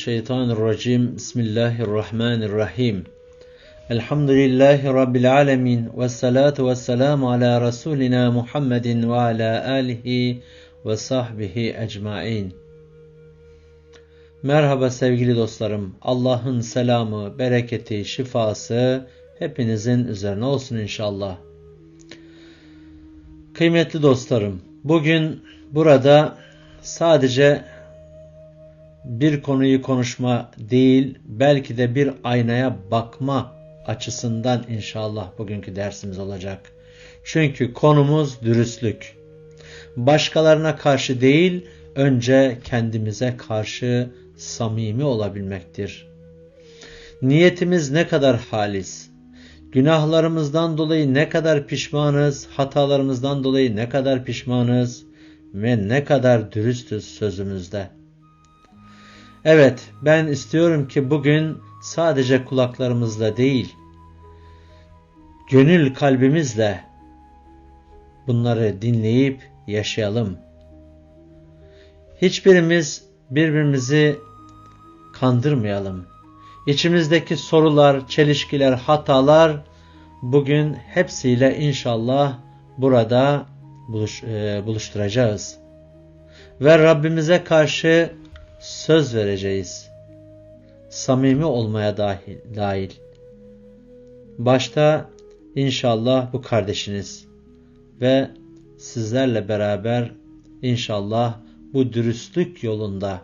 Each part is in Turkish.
mineşşeytanirracim. Bismillahirrahmanirrahim. Elhamdülillahi Rabbil alemin. Ve salatu ve selamu ala Resulina Muhammedin ve ala alihi ve sahbihi ecmain. Merhaba sevgili dostlarım. Allah'ın selamı, bereketi, şifası hepinizin üzerine olsun inşallah. Kıymetli dostlarım, bugün burada sadece bir konuyu konuşma değil, belki de bir aynaya bakma açısından inşallah bugünkü dersimiz olacak. Çünkü konumuz dürüstlük. Başkalarına karşı değil, önce kendimize karşı samimi olabilmektir. Niyetimiz ne kadar halis, günahlarımızdan dolayı ne kadar pişmanız, hatalarımızdan dolayı ne kadar pişmanız ve ne kadar dürüstüz sözümüzde. Evet, ben istiyorum ki bugün sadece kulaklarımızla değil, gönül kalbimizle bunları dinleyip yaşayalım. Hiçbirimiz birbirimizi kandırmayalım. İçimizdeki sorular, çelişkiler, hatalar bugün hepsiyle inşallah burada buluş, e, buluşturacağız. Ve Rabbimize karşı söz vereceğiz. Samimi olmaya dahil, dahil. Başta inşallah bu kardeşiniz ve sizlerle beraber inşallah bu dürüstlük yolunda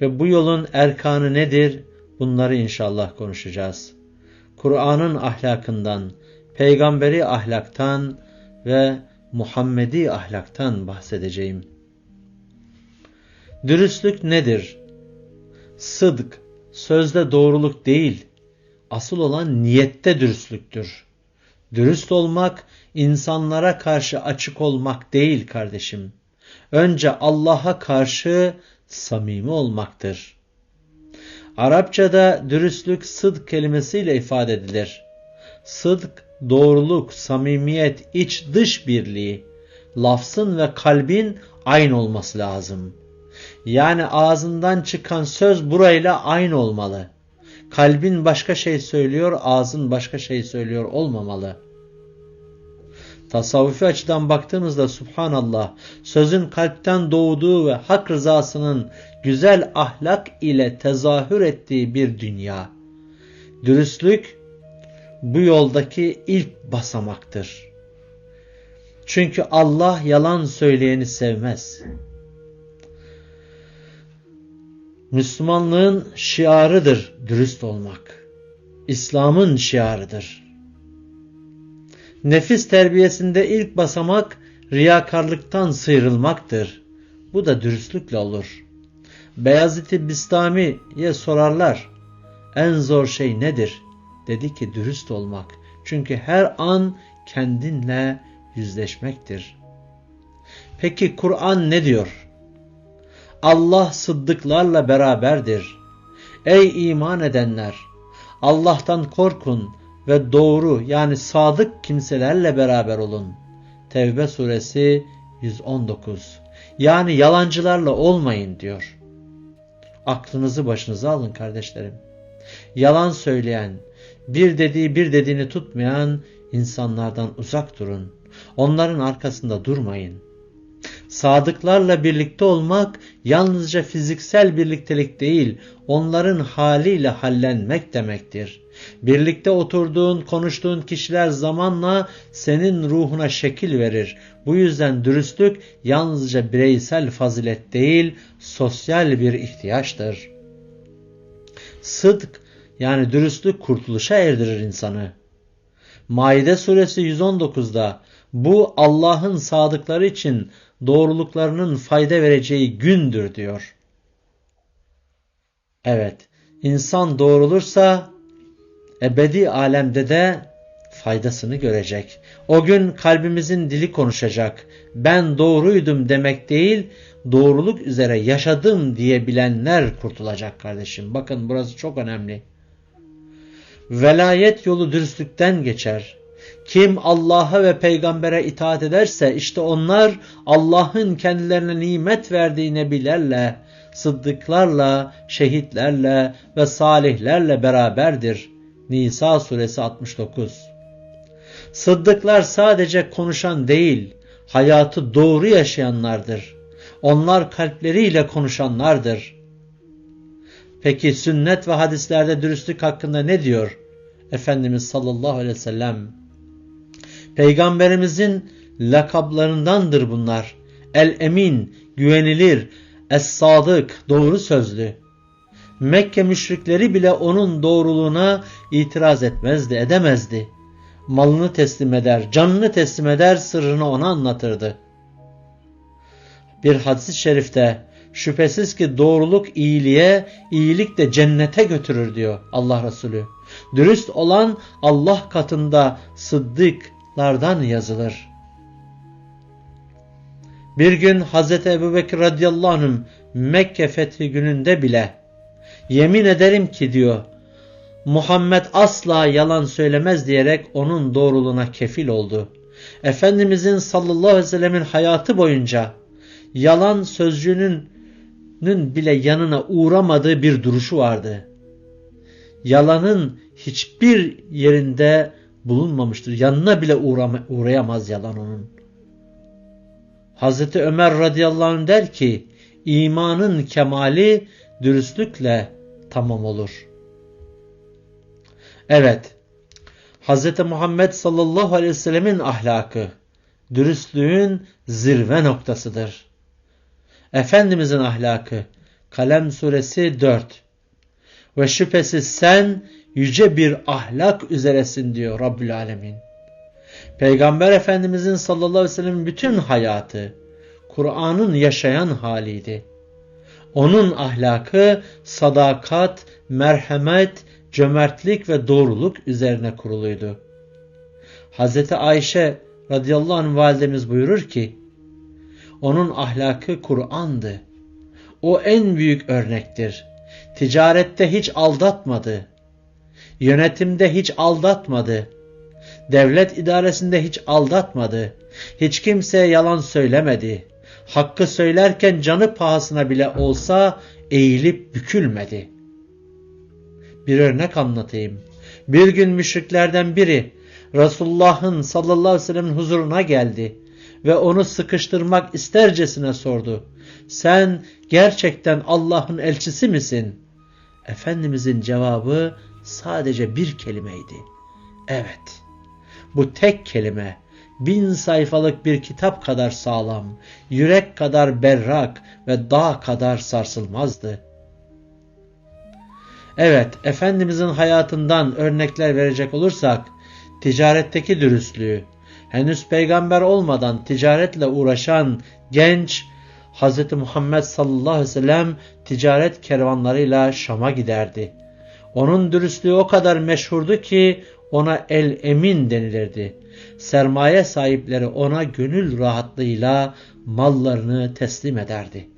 ve bu yolun erkanı nedir? Bunları inşallah konuşacağız. Kur'an'ın ahlakından, peygamberi ahlaktan ve Muhammedi ahlaktan bahsedeceğim. Dürüstlük nedir? Sıdk, sözde doğruluk değil, asıl olan niyette dürüstlüktür. Dürüst olmak, insanlara karşı açık olmak değil kardeşim. Önce Allah'a karşı samimi olmaktır. Arapçada dürüstlük sıdk kelimesiyle ifade edilir. Sıdk, doğruluk, samimiyet, iç dış birliği, lafzın ve kalbin aynı olması lazım. Yani ağzından çıkan söz burayla aynı olmalı. Kalbin başka şey söylüyor, ağzın başka şey söylüyor olmamalı. Tasavvufi açıdan baktığımızda subhanallah sözün kalpten doğduğu ve hak rızasının güzel ahlak ile tezahür ettiği bir dünya. Dürüstlük bu yoldaki ilk basamaktır. Çünkü Allah yalan söyleyeni sevmez. Müslümanlığın şiarıdır dürüst olmak. İslam'ın şiarıdır. Nefis terbiyesinde ilk basamak riyakarlıktan sıyrılmaktır. Bu da dürüstlükle olur. Beyazıt-ı Bistami'ye sorarlar. En zor şey nedir? Dedi ki dürüst olmak. Çünkü her an kendinle yüzleşmektir. Peki Kur'an ne diyor? Allah sıddıklarla beraberdir. Ey iman edenler! Allah'tan korkun ve doğru yani sadık kimselerle beraber olun. Tevbe suresi 119 Yani yalancılarla olmayın diyor. Aklınızı başınıza alın kardeşlerim. Yalan söyleyen, bir dediği bir dediğini tutmayan insanlardan uzak durun. Onların arkasında durmayın. Sadıklarla birlikte olmak yalnızca fiziksel birliktelik değil, onların haliyle hallenmek demektir. Birlikte oturduğun, konuştuğun kişiler zamanla senin ruhuna şekil verir. Bu yüzden dürüstlük yalnızca bireysel fazilet değil, sosyal bir ihtiyaçtır. Sıdk yani dürüstlük kurtuluşa erdirir insanı. Maide suresi 119'da bu Allah'ın sadıkları için doğruluklarının fayda vereceği gündür diyor. Evet, insan doğrulursa ebedi alemde de faydasını görecek. O gün kalbimizin dili konuşacak. Ben doğruydum demek değil, doğruluk üzere yaşadım diyebilenler kurtulacak kardeşim. Bakın burası çok önemli. Velayet yolu dürüstlükten geçer. Kim Allah'a ve peygambere itaat ederse işte onlar Allah'ın kendilerine nimet verdiği nebilerle, sıddıklarla, şehitlerle ve salihlerle beraberdir. Nisa suresi 69 Sıddıklar sadece konuşan değil, hayatı doğru yaşayanlardır. Onlar kalpleriyle konuşanlardır. Peki sünnet ve hadislerde dürüstlük hakkında ne diyor Efendimiz sallallahu aleyhi ve sellem? Peygamberimizin lakablarındandır bunlar. El-Emin, güvenilir, Es-Sadık, doğru sözlü. Mekke müşrikleri bile onun doğruluğuna itiraz etmezdi, edemezdi. Malını teslim eder, canını teslim eder, sırrını ona anlatırdı. Bir hadis-i şerifte şüphesiz ki doğruluk iyiliğe, iyilik de cennete götürür diyor Allah Resulü. Dürüst olan Allah katında sıddıklardan yazılır. Bir gün Hazreti Ebu Bekir radıyallahu anh Mekke fethi gününde bile yemin ederim ki diyor Muhammed asla yalan söylemez diyerek onun doğruluğuna kefil oldu. Efendimizin sallallahu aleyhi ve sellemin hayatı boyunca yalan sözcüğünün bile yanına uğramadığı bir duruşu vardı. Yalanın hiçbir yerinde bulunmamıştır. Yanına bile uğrayamaz yalan onun. Hazreti Ömer radıyallahu anh der ki imanın kemali dürüstlükle tamam olur. Evet, Hazreti Muhammed sallallahu aleyhi ve sellemin ahlakı dürüstlüğün zirve noktasıdır. Efendimizin ahlakı Kalem suresi 4 Ve şüphesiz sen yüce bir ahlak üzeresin diyor Rabbül Alemin. Peygamber Efendimizin sallallahu aleyhi ve sellem bütün hayatı Kur'an'ın yaşayan haliydi. Onun ahlakı sadakat, merhamet, cömertlik ve doğruluk üzerine kuruluydu. Hazreti Ayşe radıyallahu anh validemiz buyurur ki onun ahlakı Kur'an'dı. O en büyük örnektir. Ticarette hiç aldatmadı. Yönetimde hiç aldatmadı. Devlet idaresinde hiç aldatmadı. Hiç kimseye yalan söylemedi. Hakkı söylerken canı pahasına bile olsa eğilip bükülmedi. Bir örnek anlatayım. Bir gün müşriklerden biri Resulullah'ın sallallahu aleyhi ve sellem'in huzuruna geldi ve onu sıkıştırmak istercesine sordu. Sen gerçekten Allah'ın elçisi misin? Efendimizin cevabı sadece bir kelimeydi. Evet. Bu tek kelime bin sayfalık bir kitap kadar sağlam, yürek kadar berrak ve dağ kadar sarsılmazdı. Evet, Efendimizin hayatından örnekler verecek olursak, ticaretteki dürüstlüğü, henüz peygamber olmadan ticaretle uğraşan genç Hz. Muhammed sallallahu aleyhi ve sellem ticaret kervanlarıyla Şam'a giderdi. Onun dürüstlüğü o kadar meşhurdu ki ona el emin denilirdi. Sermaye sahipleri ona gönül rahatlığıyla mallarını teslim ederdi.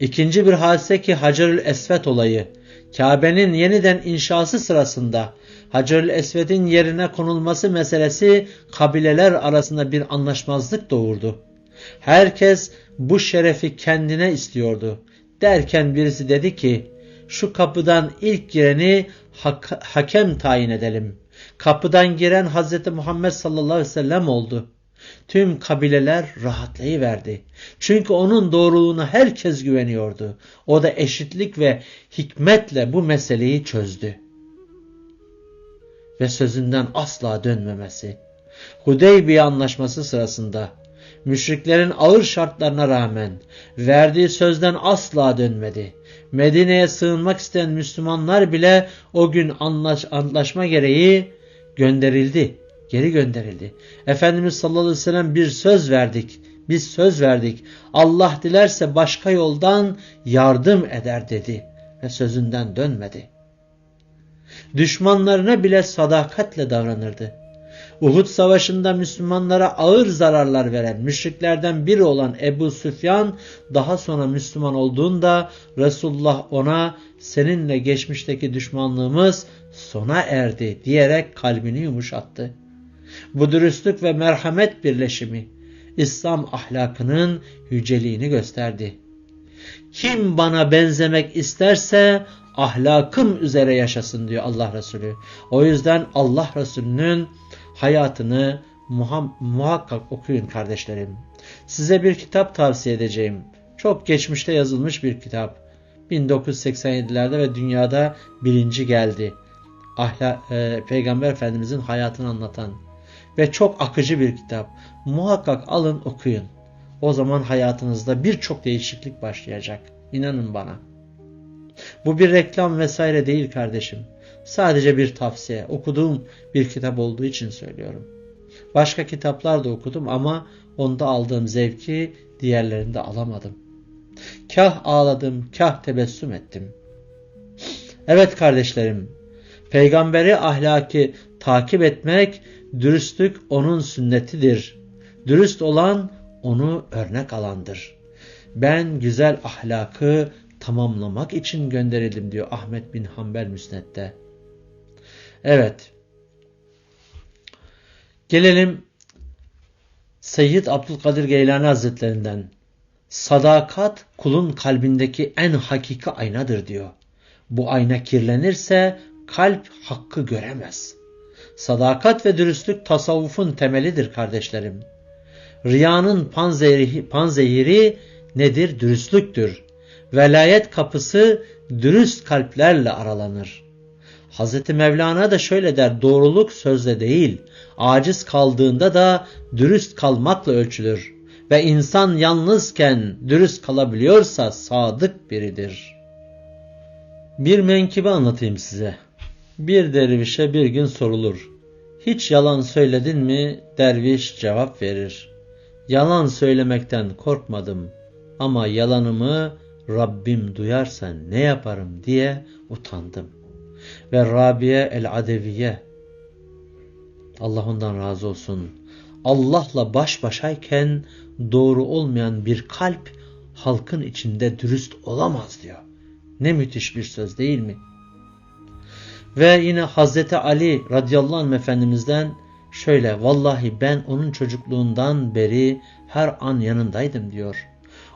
İkinci bir hadise ki Hacerül Esvet olayı. Kabe'nin yeniden inşası sırasında Hacerül Esved'in yerine konulması meselesi kabileler arasında bir anlaşmazlık doğurdu. Herkes bu şerefi kendine istiyordu. Derken birisi dedi ki şu kapıdan ilk gireni hak hakem tayin edelim. Kapıdan giren Hazreti Muhammed sallallahu aleyhi ve sellem oldu. Tüm kabileler rahatlayıverdi. Çünkü onun doğruluğuna herkes güveniyordu. O da eşitlik ve hikmetle bu meseleyi çözdü ve sözünden asla dönmemesi. Hudeybiye anlaşması sırasında müşriklerin ağır şartlarına rağmen verdiği sözden asla dönmedi. Medine'ye sığınmak isteyen Müslümanlar bile o gün anlaş, anlaşma gereği gönderildi. Geri gönderildi. Efendimiz sallallahu aleyhi ve sellem bir söz verdik. Biz söz verdik. Allah dilerse başka yoldan yardım eder dedi ve sözünden dönmedi düşmanlarına bile sadakatle davranırdı. Uhud savaşında Müslümanlara ağır zararlar veren müşriklerden biri olan Ebu Süfyan daha sonra Müslüman olduğunda Resulullah ona seninle geçmişteki düşmanlığımız sona erdi diyerek kalbini yumuşattı. Bu dürüstlük ve merhamet birleşimi İslam ahlakının yüceliğini gösterdi. Kim bana benzemek isterse ahlakım üzere yaşasın diyor Allah Resulü. O yüzden Allah Resulü'nün hayatını muha- muhakkak okuyun kardeşlerim. Size bir kitap tavsiye edeceğim. Çok geçmişte yazılmış bir kitap. 1987'lerde ve dünyada birinci geldi. Ahla, e, Peygamber Efendimizin hayatını anlatan ve çok akıcı bir kitap. Muhakkak alın okuyun. O zaman hayatınızda birçok değişiklik başlayacak. İnanın bana. Bu bir reklam vesaire değil kardeşim. Sadece bir tavsiye. Okuduğum bir kitap olduğu için söylüyorum. Başka kitaplar da okudum ama onda aldığım zevki diğerlerinde alamadım. Kah ağladım, kah tebessüm ettim. Evet kardeşlerim, peygamberi ahlaki takip etmek, dürüstlük onun sünnetidir. Dürüst olan onu örnek alandır. Ben güzel ahlakı tamamlamak için gönderildim diyor Ahmet bin Hanbel Müsned'de. Evet. Gelelim Seyyid Abdülkadir Geylani Hazretlerinden. Sadakat kulun kalbindeki en hakiki aynadır diyor. Bu ayna kirlenirse kalp hakkı göremez. Sadakat ve dürüstlük tasavvufun temelidir kardeşlerim. Riyanın panzehiri, nedir? Dürüstlüktür. Velayet kapısı dürüst kalplerle aralanır. Hazreti Mevlana da şöyle der, doğruluk sözle değil, aciz kaldığında da dürüst kalmakla ölçülür. Ve insan yalnızken dürüst kalabiliyorsa sadık biridir. Bir menkibe anlatayım size. Bir dervişe bir gün sorulur. Hiç yalan söyledin mi? Derviş cevap verir. Yalan söylemekten korkmadım ama yalanımı Rabbim duyarsa ne yaparım diye utandım. Ve Rabiye el-Adeviye Allah ondan razı olsun. Allah'la baş başayken doğru olmayan bir kalp halkın içinde dürüst olamaz diyor. Ne müthiş bir söz değil mi? Ve yine Hazreti Ali radıyallahu anh efendimizden şöyle vallahi ben onun çocukluğundan beri her an yanındaydım diyor.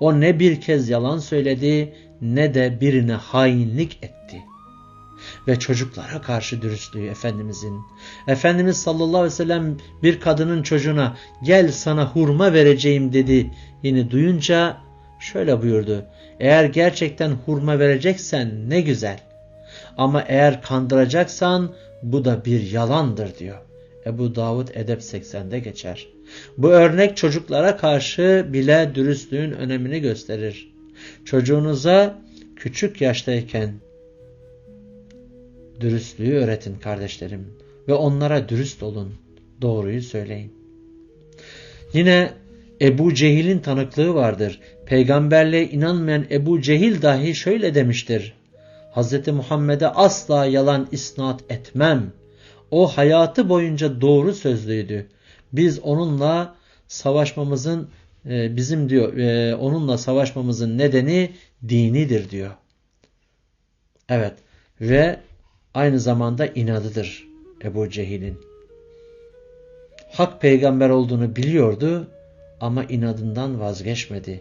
O ne bir kez yalan söyledi ne de birine hainlik etti. Ve çocuklara karşı dürüstlüğü Efendimizin. Efendimiz sallallahu aleyhi ve sellem bir kadının çocuğuna gel sana hurma vereceğim dedi. Yine duyunca şöyle buyurdu. Eğer gerçekten hurma vereceksen ne güzel. Ama eğer kandıracaksan bu da bir yalandır diyor. Ebu Davud Edep 80'de geçer. Bu örnek çocuklara karşı bile dürüstlüğün önemini gösterir. Çocuğunuza küçük yaştayken dürüstlüğü öğretin kardeşlerim ve onlara dürüst olun. Doğruyu söyleyin. Yine Ebu Cehil'in tanıklığı vardır. Peygamberliğe inanmayan Ebu Cehil dahi şöyle demiştir. Hz. Muhammed'e asla yalan isnat etmem. O hayatı boyunca doğru sözlüydü. Biz onunla savaşmamızın e, bizim diyor e, onunla savaşmamızın nedeni dinidir diyor. Evet ve aynı zamanda inadıdır Ebu Cehil'in. Hak peygamber olduğunu biliyordu ama inadından vazgeçmedi.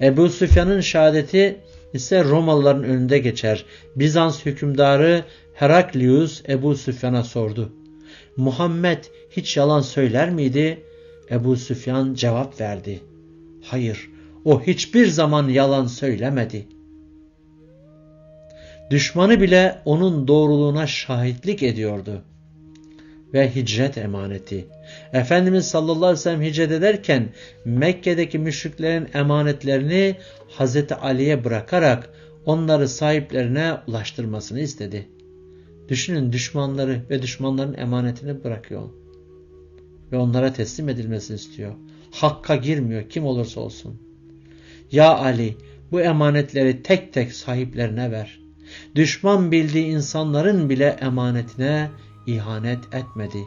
Ebu Süfyan'ın şehadeti ise Romalıların önünde geçer. Bizans hükümdarı Heraklius Ebu Süfyan'a sordu. Muhammed hiç yalan söyler miydi? Ebu Süfyan cevap verdi. Hayır, o hiçbir zaman yalan söylemedi. Düşmanı bile onun doğruluğuna şahitlik ediyordu. Ve hicret emaneti. Efendimiz sallallahu aleyhi ve sellem hicret ederken Mekke'deki müşriklerin emanetlerini Hazreti Ali'ye bırakarak onları sahiplerine ulaştırmasını istedi. Düşünün düşmanları ve düşmanların emanetini bırakıyor. Ve onlara teslim edilmesini istiyor. Hakka girmiyor kim olursa olsun. Ya Ali bu emanetleri tek tek sahiplerine ver. Düşman bildiği insanların bile emanetine ihanet etmedi.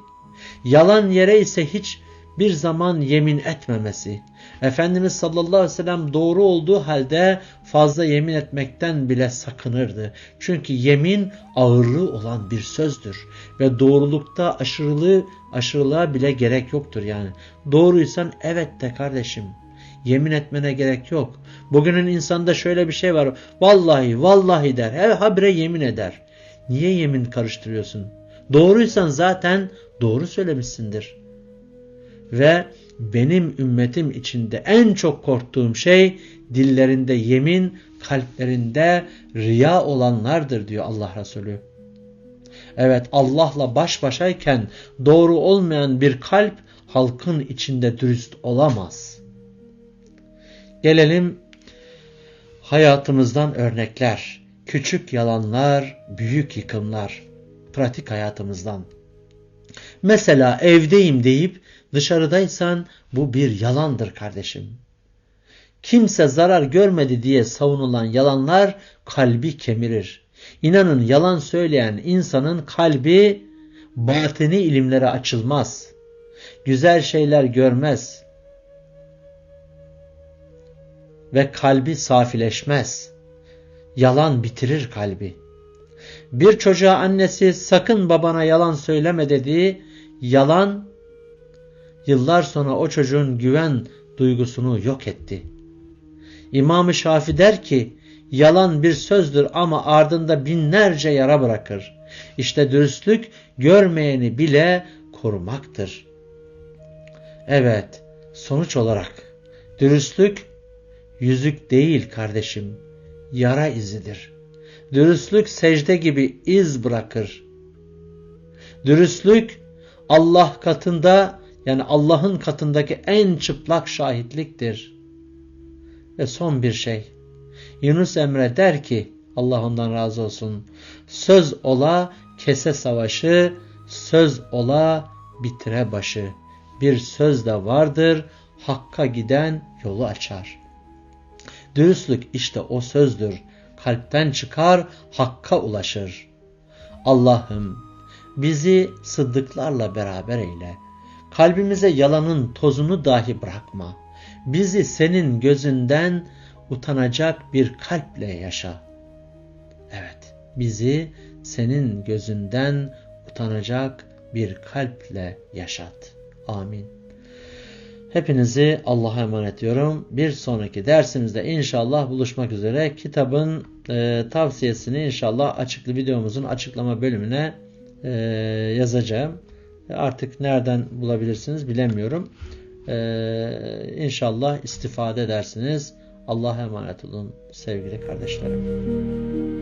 Yalan yere ise hiç bir zaman yemin etmemesi. Efendimiz sallallahu aleyhi ve sellem doğru olduğu halde fazla yemin etmekten bile sakınırdı. Çünkü yemin ağırlığı olan bir sözdür ve doğrulukta aşırılığı aşırılığa bile gerek yoktur yani. Doğruysan evet de kardeşim. Yemin etmene gerek yok. Bugünün insanda şöyle bir şey var. Vallahi vallahi der. Her habire yemin eder. Niye yemin karıştırıyorsun? Doğruysan zaten doğru söylemişsindir. Ve benim ümmetim içinde en çok korktuğum şey dillerinde yemin, kalplerinde riya olanlardır diyor Allah Resulü. Evet Allah'la baş başayken doğru olmayan bir kalp halkın içinde dürüst olamaz. Gelelim hayatımızdan örnekler. Küçük yalanlar, büyük yıkımlar. Pratik hayatımızdan. Mesela evdeyim deyip dışarıdaysan bu bir yalandır kardeşim. Kimse zarar görmedi diye savunulan yalanlar kalbi kemirir. İnanın yalan söyleyen insanın kalbi batini ilimlere açılmaz. Güzel şeyler görmez. Ve kalbi safileşmez. Yalan bitirir kalbi. Bir çocuğa annesi sakın babana yalan söyleme dediği yalan yıllar sonra o çocuğun güven duygusunu yok etti. İmam-ı Şafi der ki yalan bir sözdür ama ardında binlerce yara bırakır. İşte dürüstlük görmeyeni bile korumaktır. Evet, sonuç olarak dürüstlük yüzük değil kardeşim, yara izidir. Dürüstlük secde gibi iz bırakır. Dürüstlük Allah katında yani Allah'ın katındaki en çıplak şahitliktir. Ve son bir şey. Yunus Emre der ki Allah ondan razı olsun. Söz ola kese savaşı, söz ola bitire başı. Bir söz de vardır, hakka giden yolu açar. Dürüstlük işte o sözdür. Kalpten çıkar, hakka ulaşır. Allah'ım bizi sıddıklarla beraber eyle. Kalbimize yalanın tozunu dahi bırakma. Bizi senin gözünden utanacak bir kalple yaşa. Evet, bizi senin gözünden utanacak bir kalple yaşat. Amin. Hepinizi Allah'a emanet ediyorum. Bir sonraki dersimizde inşallah buluşmak üzere. Kitabın e, tavsiyesini inşallah açıklı videomuzun açıklama bölümüne e, yazacağım. Artık nereden bulabilirsiniz bilemiyorum. E, inşallah istifade edersiniz. Allah'a emanet olun sevgili kardeşlerim.